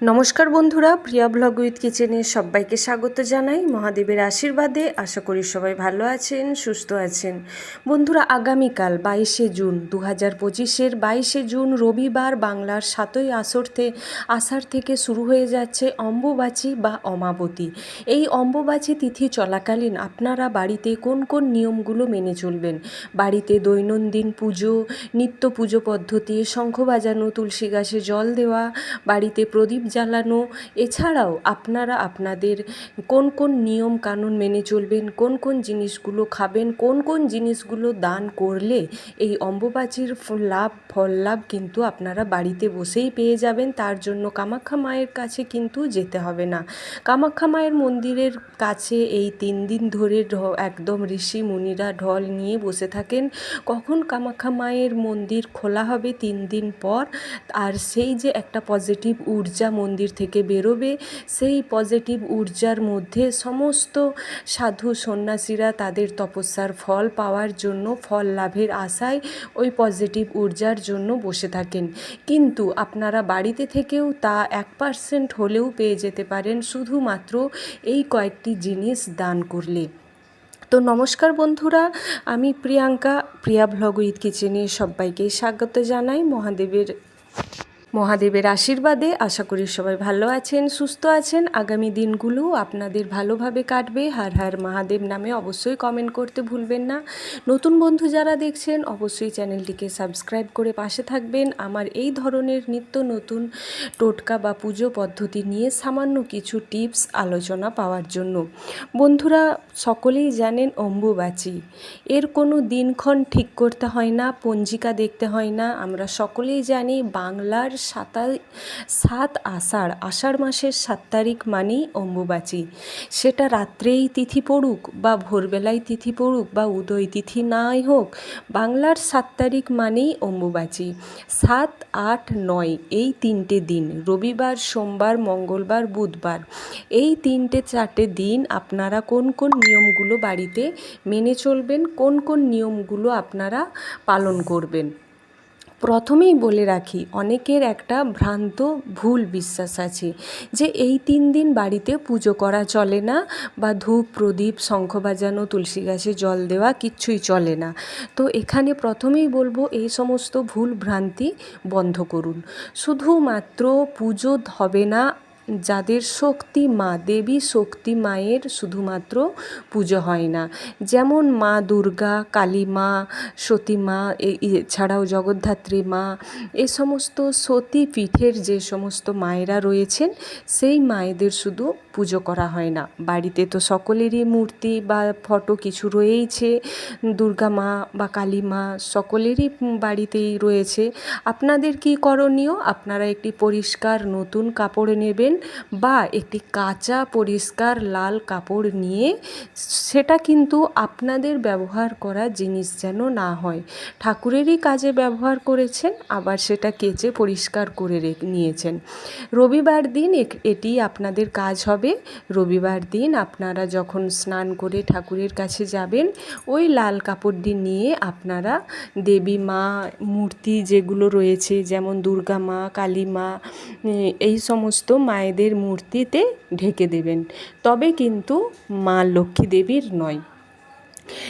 নমস্কার বন্ধুরা, প্রিয়া blog with কিচেনে সবাইকে স্বাগত জানাই। মহাদেবের আশীর্বাদে আশা করি সবাই ভালো আছেন, সুস্থ আছেন। বন্ধুরা, আগামীকাল বাইশে জুন দু হাজার পঁচিশের বাইশে জুন রবিবার বাংলার সাতই আসরতে আষাঢ় থেকে শুরু হয়ে যাচ্ছে অম্বুবাচী বা অমাবতী। এই অম্বুবাচী তিথি চলাকালীন আপনারা বাড়িতে কোন কোন নিয়মগুলো মেনে চলবেন? বাড়িতে দৈনন্দিন পুজো, নিত্য পুজো পদ্ধতি, শঙ্খ বাজানো, তুলসী গাছে জল দেওয়া, বাড়িতে প্রদীপ জ্বালানো। এছাড়াও আপনারা আপনাদের কোন কোন নিয়ম কানুন মেনে চলবেন, কোন কোন জিনিসগুলো খাবেন, কোন কোন জিনিসগুলো দান করলে এই অম্বুবাচীর লাভ, ফল লাভ কিন্তু আপনারা বাড়িতে বসেই পেয়ে যাবেন। তার জন্য কামাখ্যা মায়ের কাছে কিন্তু যেতে হবে না। কামাখ্যা মায়ের মন্দিরের কাছে এই তিন দিন ধরে একদম ঋষি মুনিরা ঢল নিয়ে বসে থাকেন। কখন কামাখ্যা মায়ের মন্দির খোলা হবে তিন দিন পর? আর সেই যে একটা পজিটিভ ঊর্জা মন্দির থেকে বেরোবে। সেই পজিটিভ ঊর্জার মধ্যে সমস্ত সাধু সন্ন্যাসীরা তাদের তপস্যার ফল পাওয়ার জন্য ফল লাভের আশায় ওই পজিটিভ ঊর্জার জন্য বসে থাকেন। কিন্তু আপনারা বাড়িতে থেকেও তা এক পার্সেন্ট হলেও পেয়ে যেতে পারেন শুধুমাত্র এই কয়েকটি জিনিস দান করলে। তো নমস্কার বন্ধুরা, আমি প্রিয়াঙ্কা, প্রিয়া ভ্লগ উইথ কিচেনে সবাইকে স্বাগত জানাই। মহাদেবের মহাদেবের আশীর্বাদে আশা করি সবাই ভালো আছেন, সুস্থ আছেন। আগামী দিনগুলো আপনাদের ভালোভাবে কাটবে। হার হার মহাদেব নামে অবশ্যই কমেন্ট করতে ভুলবেন না। নতুন বন্ধু যারা দেখছেন, অবশ্যই চ্যানেলটিকে সাবস্ক্রাইব করে পাশে থাকবেন। আমার এই ধরনের নিত্য নতুন টোটকা বা পুজো পদ্ধতি নিয়ে সামান্য কিছু টিপস আলোচনা পাওয়ার জন্য। বন্ধুরা, সকলেই জানেন অম্বুবাচী। এর কোনো দিনক্ষণ ঠিক করতে হয় না, পঞ্জিকা দেখতে হয় না। আমরা সকলেই জানি বাংলার সাতাই, সাত আষাঢ় আষাঢ় মাসের সাত তারিখ মানেই অম্বুবাচী। সেটা রাত্রেই তিথি পড়ুক বা ভোরবেলায় তিথি পড়ুক বা উদয় তিথি নাই হোক, বাংলার সাত তারিখ মানেই অম্বুবাচী। সাত, আট, নয় এই তিনটে দিন, রবিবার, সোমবার, মঙ্গলবার, বুধবার। এই তিনটে চারটে দিন আপনারা কোন কোন নিয়মগুলো বাড়িতে মেনে চলবেন, কোন কোন নিয়মগুলো আপনারা পালন করবেন? প্রথমেই বলে রাখি, অনেকের একটা ভ্রান্ত ভুল বিশ্বাস আছে যে এই তিন দিন বাড়িতে পুজো করা চলে না বা ধূপ, প্রদীপ, শঙ্খ বাজানো, তুলসী গাছে জল দেওয়া কিচ্ছুই চলে না। তো এখানে প্রথমেই বলব, এই সমস্ত ভুল ভ্রান্তি বন্ধ করুন। শুধুমাত্র পুজো হবে না যাদের শক্তি মা, দেবী শক্তি মায়ের শুধুমাত্র পুজো হয় না। যেমন মা দুর্গা, কালী মা, সতী মা এছাড়াও জগদ্ধাত্রী মা, এ সমস্ত সতী পীঠের যে সমস্ত মায়েরা রয়েছেন, সেই মায়েদের শুধু পুজো করা হয় না। বাড়িতে তো সকলেরই মূর্তি বা ফটো কিছু রয়েইছে। দুর্গা মা বা কালী মা সকলেরই বাড়িতেই রয়েছে। আপনাদের কি করণীয়? আপনারা একটি পরিষ্কার নতুন কাপড় নেবেন বা একটি কাঁচা পরিষ্কার লাল কাপড় নিয়ে, সেটা কিন্তু আপনাদের ব্যবহার করা জিনিস যেন না হয়। ঠাকুরেরই কাজে ব্যবহার করেছেন, আবার সেটা কেচে পরিষ্কার করে নিয়েছেন। রবিবার দিন এটি আপনাদের কাজ হবে। রবিবার দিন আপনারা যখন স্নান করে ঠাকুরের কাছে যাবেন, ওই লাল কাপড়টি নিয়ে আপনারা দেবী মা, মূর্তি যেগুলো রয়েছে, যেমন দুর্গা মা, কালী মা এই সমস্ত মায়েদের মূর্তিতে ঢেকে দেবেন। তবে কিন্তু মা লক্ষ্মী দেবীর নয়।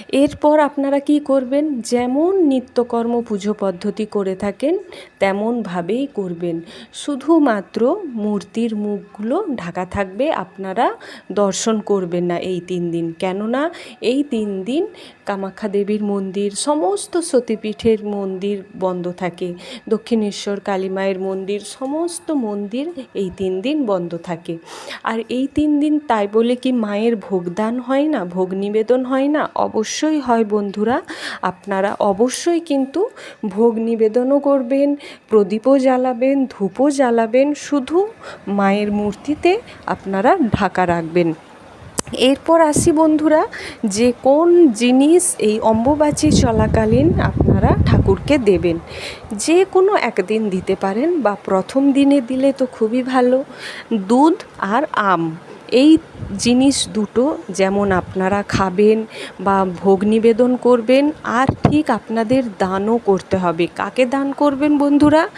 এরপর আপনারা কি করবেন? যেমন নিত্যকর্ম পুজো পদ্ধতি করে থাকেন, তেমনভাবেই করবেন। শুধুমাত্র মূর্তির মুখগুলো ঢাকা থাকবে, আপনারা দর্শন করবেন না এই তিন দিন। কেননা এই তিন দিন কামাখ্যা দেবীর মন্দির, সমস্ত সতীপীঠের মন্দির বন্ধ থাকে। দক্ষিণেশ্বর কালী মায়ের মন্দির, সমস্ত মন্দির এই তিন দিন বন্ধ থাকে। আর এই তিন দিন তাই বলে কি মায়ের ভোগদান হয় না? ভোগ নিবেদন হয় না? অবশ্যই হয় বন্ধুরা, আপনারা অবশ্যই কিন্তু ভোগ নিবেদনও করবেন, প্রদীপও জ্বালাবেন, ধূপও জ্বালাবেন, শুধু মায়ের মূর্তিতে আপনারা ঢাকা রাখবেন। এরপর আসি বন্ধুরা, যে কোন জিনিস এই অম্বুবাচী চলাকালীন আপনারা ঠাকুরকে দেবেন? যে কোনো একদিন দিতে পারেন বা প্রথম দিনে দিলে তো খুবই ভালো, দুধ আর আম। এই জিনিস দুটো যেমন আপনারা খাবেন বা ভোগ নিবেদন করবেন, আর ঠিক আপনাদের দানও করতে হবে। কাকে দান করবেন বন্ধুরা?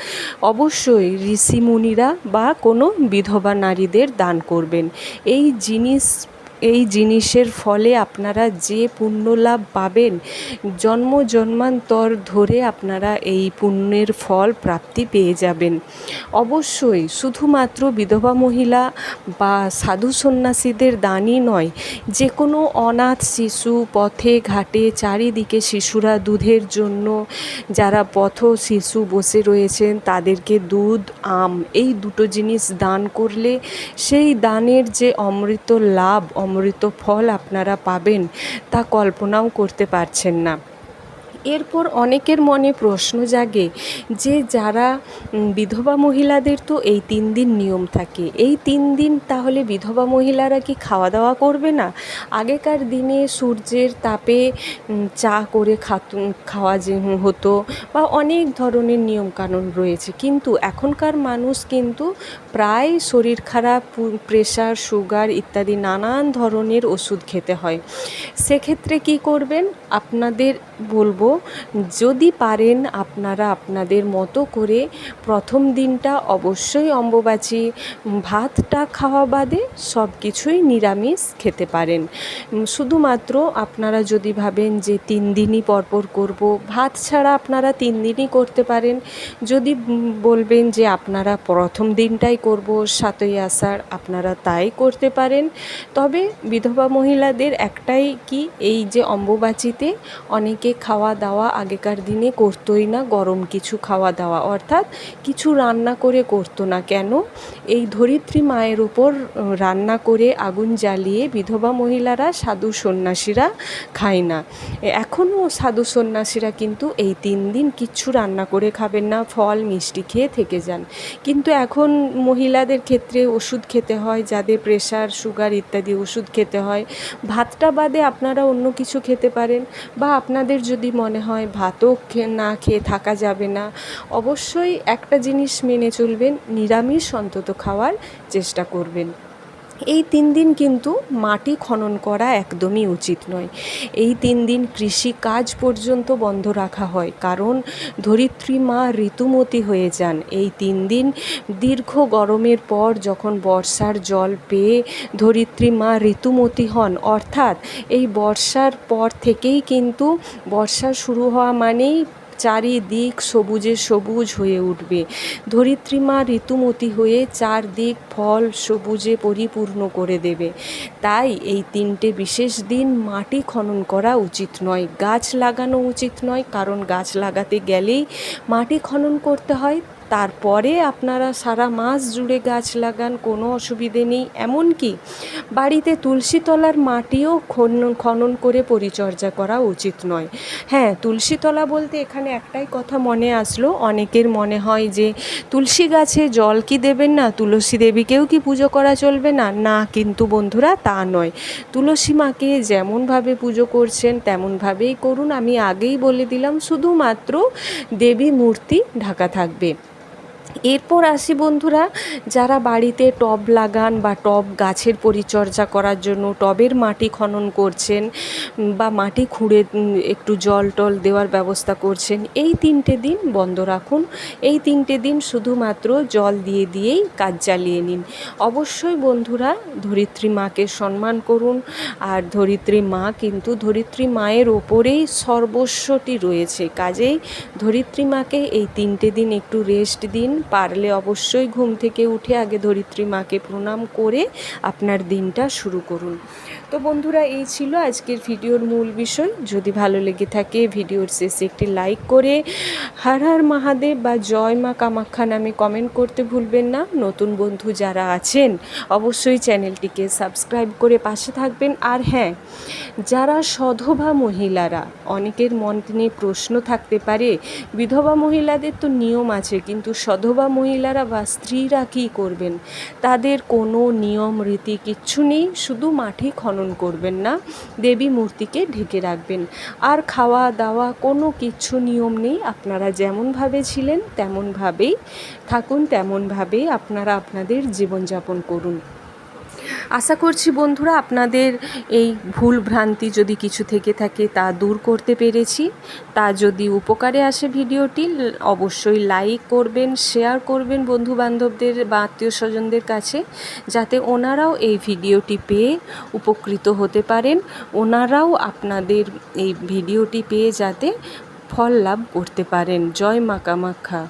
অবশ্যই ঋষিমুনিরা বা কোনো বিধবা নারীদের দান করবেন। এই জিনিস এই জিনিসের ফলে আপনারা যে পুণ্য লাভ পাবেন, জন্ম জন্মান্তর ধরে আপনারা এই পুণ্যের ফল প্রাপ্তি পেয়ে যাবেন। অবশ্যই শুধুমাত্র বিধবা মহিলা বা সাধু সন্ন্যাসীদের দানই নয় যে কোনো অনাথ শিশু পথে, ঘাটে, চারিদিকে শিশুরা দুধের জন্য, যারা পথ শিশু বসে রয়েছেন তাদেরকে দুধ, আম, এই দুটো জিনিস দান করলে সেই দানের যে অমৃত লাভ অমৃত ফল আপনারা পাবেন তা কল্পনাও করতে পারছেন না। এরপর অনেকের মনে প্রশ্ন জাগে যে যারা বিধবা মহিলাদের তো এই তিন দিন নিয়ম থাকে, এই তিন দিন তাহলে বিধবা মহিলারা কি খাওয়া দাওয়া করবে না? আগেকার দিনে সূর্যের তাপে চা করে খাওয়া যে হতো বা অনেক ধরনের নিয়মকানুন রয়েছে, কিন্তু এখনকার মানুষ কিন্তু প্রায় শরীর খারাপ প্রেশার সুগার ইত্যাদি নানান ধরনের ওষুধ খেতে হয়। সেক্ষেত্রে কি করবেন? আপনাদের বলব, যদি পারেন আপনারা আপনাদের মতো করে প্রথম দিনটা অবশ্যই অম্বুবাচী, ভাতটা খাওয়া বাদে সব কিছুই নিরামিষ খেতে পারেন। শুধুমাত্র আপনারা যদি ভাবেন যে তিন দিনই পরপর করব, ভাত ছাড়া আপনারা তিন দিনই করতে পারেন। যদি বলবেন যে আপনারা প্রথম দিনটাই করব, সাতই আষাঢ় আপনারা তাই করতে পারেন। তবে বিধবা মহিলাদের একটাই কি, এই যে অম্বুবাচীতে অনেকে খাওয়া দাওয়া আগেকার দিনে করতোই না, গরম কিছু খাওয়া দাওয়া অর্থাৎ কিছু রান্না করে করতো না কেন? এই ধরিত্রী মায়ের ওপর রান্না করে আগুন জ্বালিয়ে বিধবা মহিলারা সাধু সন্ন্যাসীরা খায় না। এখনও সাধু সন্ন্যাসীরা কিন্তু এই তিন দিন কিচ্ছু রান্না করে খাবেন না, ফল, মিষ্টি খেয়ে থেকে যান। কিন্তু এখন মহিলাদের ক্ষেত্রে ওষুধ খেতে হয়, যাদের প্রেশার সুগার ইত্যাদি ওষুধ খেতে হয়। ভাতটা বাদে আপনারা অন্য কিছু খেতে পারেন বা আপনাদের যদি মনে হয় ভাতও না খেয়ে থাকা যাবে না, অবশ্যই একটা জিনিস মেনে চলবেন, নিরামিষ অন্তত খাওয়ার চেষ্টা করবেন। এই তিন দিন কিন্তু মাটি খনন করা একদমই উচিত নয়। এই তিন দিন কৃষি কাজ পর্যন্ত বন্ধ রাখা হয়, কারণ ধরিত্রী মা ঋতুমতী হয়ে যান। এই তিন দিন দীর্ঘ গরমের পর যখন বর্ষার জল পেয়ে ধরিত্রী মা ঋতুমতী হন, অর্থাৎ এই বর্ষার পর থেকেই কিন্তু বর্ষা শুরু হওয়া মানেই চারিদিক সবুজে সবুজ হয়ে উঠবে। ধরিত্রী মা ঋতুমতী হয়ে চারদিক ফল সবুজে পরিপূর্ণ করে দেবে। তাই এই তিনটে বিশেষ দিন মাটি খনন করা উচিত নয়, গাছ লাগানো উচিত নয়, কারণ গাছ লাগাতে গেলেই মাটি খনন করতে হয়। তারপরে আপনারা সারা মাস জুড়ে গাছ লাগান, কোনো অসুবিধে নেই। এমনকি বাড়িতে তুলসী তলার মাটিও খনন খনন করে পরিচর্যা করা উচিত নয়। হ্যাঁ তুলসী তলা বলতে এখানে একটাই কথা মনে আসলো। অনেকের মনে হয় যে তুলসী গাছে জল কি দেবেন না? তুলসী দেবীকেও কি পুজো করা চলবে না? না, কিন্তু বন্ধুরা, তা নয়। তুলসী মাকে যেমনভাবে পুজো করছেন, তেমনভাবেই করুন। আমি আগেই বলে দিলাম, শুধুমাত্র দেবী মূর্তি ঢাকা থাকবে। এরপর আসি বন্ধুরা, যারা বাড়িতে টব লাগান বা টব গাছের পরিচর্যা করার জন্য টবের মাটি খনন করছেন বা মাটি খুঁড়ে একটু জল টল দেওয়ার ব্যবস্থা করছেন, এই তিনটে দিন বন্ধ রাখুন। এই তিনটে দিন শুধুমাত্র জল দিয়ে দিয়েই কাজ চালিয়ে নিন। অবশ্যই বন্ধুরা, ধরিত্রী মাকে সম্মান করুন। আর ধরিত্রী মা কিন্তু ধরিত্রী মায়ের ওপরেই সর্বস্বটি রয়েছে। কাজেই ধরিত্রী মাকে এই তিনটে দিন একটু রেস্ট দিন পারলে অবশ্যই ঘুম থেকে উঠে আগে ধরিত্রী মাকে প্রণাম করে আপনার দিনটা শুরু করুন। তো বন্ধুরা, এই ছিল আজকের ভিডিওর মূল বিষয়। যদি ভালো লেগে থাকে, ভিডিওর শেষে একটি লাইক করে হর হর মহাদেব বা জয় মা কামাখ্যা নামে কমেন্ট করতে ভুলবেন না। নতুন বন্ধু যারা আছেন, অবশ্যই চ্যানেলটিকে সাবস্ক্রাইব করে পাশে থাকবেন। আর হ্যাঁ যারা সধবা মহিলারা, অনেকের মন মনে প্রশ্ন থাকতে পারে, বিধবা মহিলাদের তো নিয়ম আছে, কিন্তু সধবা মহিলারা বা স্ত্রীরা কী করবেন? তাদের কোনো নিয়ম, রীতি কিচ্ছু নেই, শুধু মাটি খনন করবেন না। দেবী মূর্তিকে ঢেকে রাখবেন। আর খাওয়া দাওয়া কোনো কিচ্ছু নিয়ম নেই। আপনারা যেমনভাবে ছিলেন তেমনভাবেই থাকুন, তেমনভাবেই আপনারা আপনাদের জীবনযাপন করুন। আশা করছি বন্ধুরা আপনাদের এই ভুল ভ্রান্তি যদি কিছু থেকে থাকে তা দূর করতে পেরেছি। তা যদি উপকারে আসে ভিডিওটি, অবশ্যই লাইক করবেন, শেয়ার করবেন বন্ধু বান্ধবদের বা আত্মীয় স্বজনদের কাছে, যাতে ওনারাও এই ভিডিওটি পেয়ে উপকৃত হতে পারেন। ওনারাও আপনাদের এই ভিডিওটি পেয়ে যাতে ফল লাভ করতে পারেন। জয় মা কামাখ্যা।